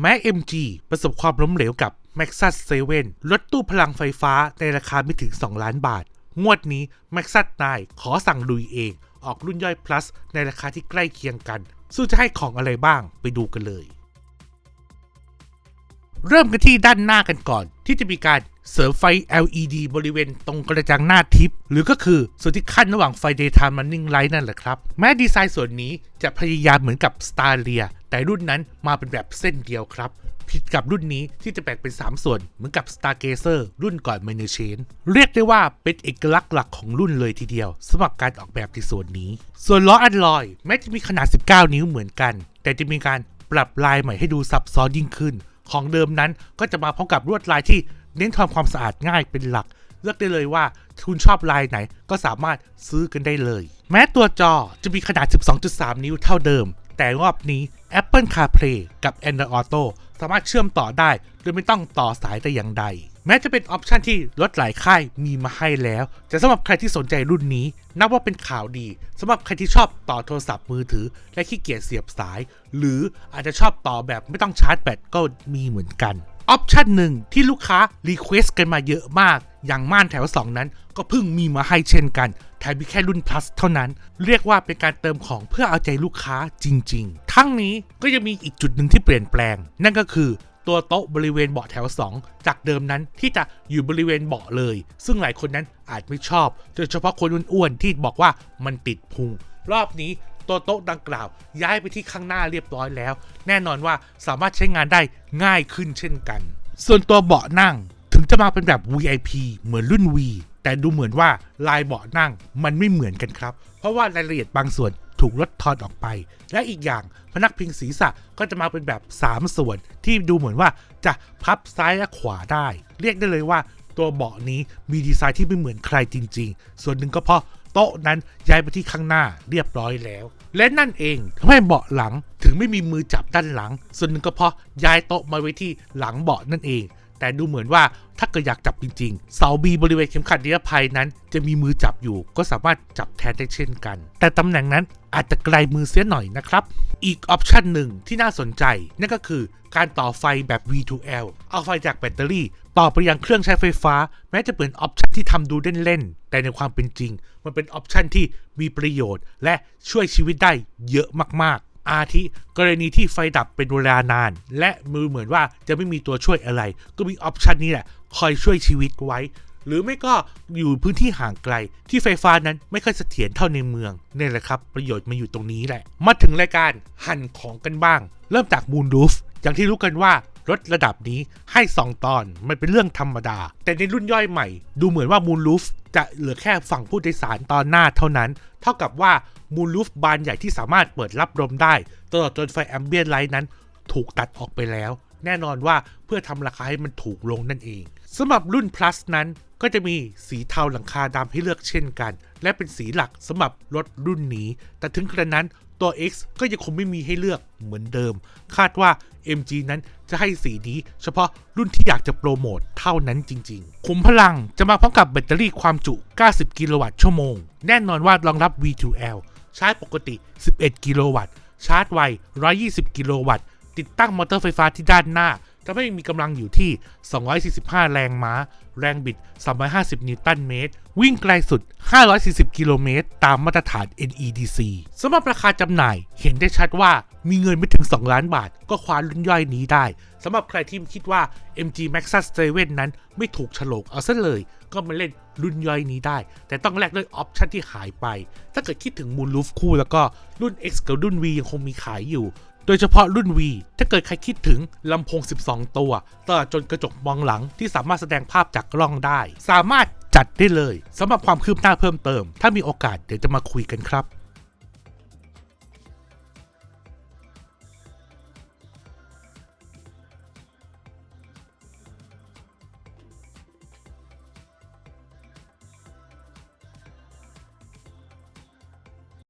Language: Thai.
แม้ MG ประสบความล้มเหลวกับ Maxus 7 รถตู้พลังไฟฟ้าในราคาไม่ถึง 2 ล้านบาท งวดนี้ Maxus 9ขอสั่งลุยเอง ออกรุ่นย่อย plus ในราคาที่ใกล้เคียงกัน ซึ่งจะให้ของอะไรบ้างไปดูกันเลย เริ่มกันที่ด้านหน้ากันก่อน ที่จะมีการ เสริมไฟ LED บริเวณตรงกระจังหน้าทิป หรือก็คือส่วนที่ขั้นระหว่างไฟ daytime running light นั่นแหละครับ แม้ดีไซน์ส่วนนี้จะพยายามเหมือนกับ Starlia แต่รุ่นนั้นมาเป็นแบบเส้นเดียวครับ ผิดกับรุ่นนี้ที่จะแบ่งเป็น 3 ส่วนเหมือนกับ Stargazer รุ่นก่อน m a n e r Chain เรียกได้ว่าเป็นเอกลักษณ์หลักของรุ่นเลยทีเดียวสำหรับการออกแบบในส่วนนี้ ส่วนล้ออัลลอยแม้จะมีขนาด 19 นิ้วเหมือนกัน แต่จะมีการปรับลายใหม่ให้ดูซับซ้อนยิ่งขึ้น ของเดิมนั้นก็จะมาพร้อมกับลวดลายที่ เน้นทำความสะอาดง่ายเป็นหลัก เลือกได้เลยว่าคุณชอบลายไหนก็สามารถซื้อกันได้เลย แม้ตัวจอจะมีขนาด 12.3 นิ้วเท่าเดิม แต่รอบนี้ Apple CarPlay กับ Android Auto สามารถเชื่อมต่อได้โดยไม่ต้องต่อสายแต่อย่างใด แม้จะเป็นออปชันที่รถหลายค่ายมีมาให้แล้ว แต่สำหรับใครที่สนใจรุ่นนี้ นับว่าเป็นข่าวดีสำหรับใครที่ชอบต่อโทรศัพท์มือถือ และขี้เกียจเสียบสาย หรืออาจจะชอบต่อแบบไม่ต้องชาร์จแบตก็มีเหมือนกัน ออปชันหนึ่งที่ลูกค้ารีเควสกันมาเยอะมาก อย่างม่านแถว 2 นั้น ก็เพิ่งมีมาให้เช่นกันแถมมีแค่รุ่น plus เท่านั้น เรียกว่าเป็นการเติมของเพื่อเอาใจลูกค้าจริง ๆ ทั้งนี้ก็ยังมีอีกจุดหนึ่งที่เปลี่ยนแปลง นั่นก็คือตัวโต๊ะบริเวณเบาะแถว 2 จากเดิมนั้นที่จะอยู่บริเวณเบาะเลย ซึ่งหลายคนนั้นอาจไม่ชอบ โดยเฉพาะคนอ้วนๆที่บอกว่ามันติดพุงรอบนี้ ตัวโต๊ะดังกล่าว ย้ายไปที่ข้างหน้าเรียบร้อยแล้ว แน่นอนว่าสามารถใช้งานได้ง่ายขึ้นเช่นกัน ส่วนตัวเบาะนั่งถึงจะมาเป็นแบบ VIP เหมือนรุ่น V แต่ดูเหมือนว่าลายเบาะนั่งมันไม่เหมือนกันครับ เพราะว่ารายละเอียดบางส่วนถูกลดทอนออกไป และอีกอย่างพนักพิงศีรษะก็จะมาเป็นแบบ 3 ส่วน ที่ดูเหมือนว่าจะพับซ้ายและขวาได้ เรียกได้เลยว่าตัวเบาะนี้มีดีไซน์ที่ไม่เหมือนใครจริง ๆ ส่วนหนึ่งก็เพราะ โต๊ะนั้นย้ายไปที่ข้างหน้าเรียบร้อยแล้ว และนั่นเองทำให้เบาะหลังถึงไม่มีมือจับด้านหลัง ส่วนหนึ่งก็เพราะย้ายโต๊ะมาไว้ที่หลังเบาะนั่นเอง แต่ดูเหมือนว่าถ้าเกิดอยากจับจริงๆ เสาบีบริเวณเข็มขัดนิรภัยนั้น จะมีมือจับอยู่ ก็สามารถจับแทนได้เช่นกัน แต่ตำแหน่งนั้นอาจจะไกลมือเสียหน่อยนะครับ อีกออปชันหนึ่งที่น่าสนใจ นั่นก็คือการต่อไฟแบบ V2L เอาไฟจากแบตเตอรี่ ต่อไปยังเครื่องใช้ไฟฟ้า แม้จะเป็นออปชันที่ทำดูเล่นๆ แต่ในความเป็นจริง มันเป็นออปชันที่มีประโยชน์ และช่วยชีวิตได้เยอะมากๆ อาทิกรณีที่ไฟดับเป็นเวลานาน และมือเหมือนว่าจะไม่มีตัวช่วยอะไร ก็มีออปชันนี้แหละ คอยช่วยชีวิตไว้ หรือไม่ก็อยู่พื้นที่ห่างไกล ที่ไฟฟ้านั้นไม่ค่อยเสถียรเท่าในเมืองนี่แหละครับ ประโยชน์มาอยู่ตรงนี้แหละ มาถึงรายการหั่นของกันบ้าง เริ่มจากมูนรูฟอย่างที่รู้กันว่า รถระดับนี้ให้ 2 ตอนมันเป็นเรื่องธรรมดา แต่ในรุ่นย่อยใหม่ ดูเหมือนว่ามูนรูฟจะเหลือแค่ฝั่งผู้โดยสารตอนหน้าเท่านั้น เท่ากับว่ามูนรูฟบานใหญ่ที่สามารถเปิดรับลมได้ ตลอดจนไฟแอมเบียนไลท์นั้น ถูกตัดออกไปแล้ว แน่นอนว่าเพื่อทำราคาให้มันถูกลงนั่นเองสำหรับรุ่น plus นั้นก็จะมีสีเทาหลังคาดำให้เลือกเช่นกัน และเป็นสีหลักสำหรับรถรุ่นนี้ แต่ถึงกระนั้น ตัว X ก็ยังคงไม่มีให้เลือกเหมือนเดิม คาดว่า MG นั้นจะให้สีนี้เฉพาะรุ่นที่อยากจะโปรโมทเท่านั้นจริงๆ ขุมพลังจะมาพร้อมกับแบตเตอรี่ความจุ 90 กิโลวัตต์ชั่วโมง แน่นอนว่ารองรับ V2L ชาร์จปกติ 11 กิโลวัตต์ ชาร์จไว 120 กิโลวัตต์ ติดตั้งมอเตอร์ไฟฟ้าที่ด้านหน้า ทำให้มีกำลังอยู่ที่ 245 แรงม้า แรงบิด 350 นิวตันเมตร วิ่งไกลสุด 540 กิโลเมตร ตามมาตรฐาน NEDC สำหรับราคาจำหน่ายเห็นได้ชัดว่ามีเงินไม่ถึง 2 ล้านบาท ก็คว้ารุ่นย่อยนี้ได้ สำหรับใครที่คิดว่า MG Maxus 7นั้นไม่ถูกฉลกเอาซะเลย ก็มาเล่นรุ่นย่อยนี้ได้ แต่ต้องแลกด้วยออปชันที่หายไป ถ้าเกิดคิดถึงมูลลูฟคู่แล้วก็รุ่น X กับรุ่น V ยังคงมีขายอยู่ โดยเฉพาะรุ่น V ถ้าเกิดใครคิดถึงลำโพง 12 ตัวตลอดจนกระจกมองหลังที่สามารถแสดงภาพจากกล้องได้ สามารถจัดได้เลยสำหรับความคืบหน้าเพิ่มเติม ถ้ามีโอกาสเดี๋ยวจะมาคุยกันครับ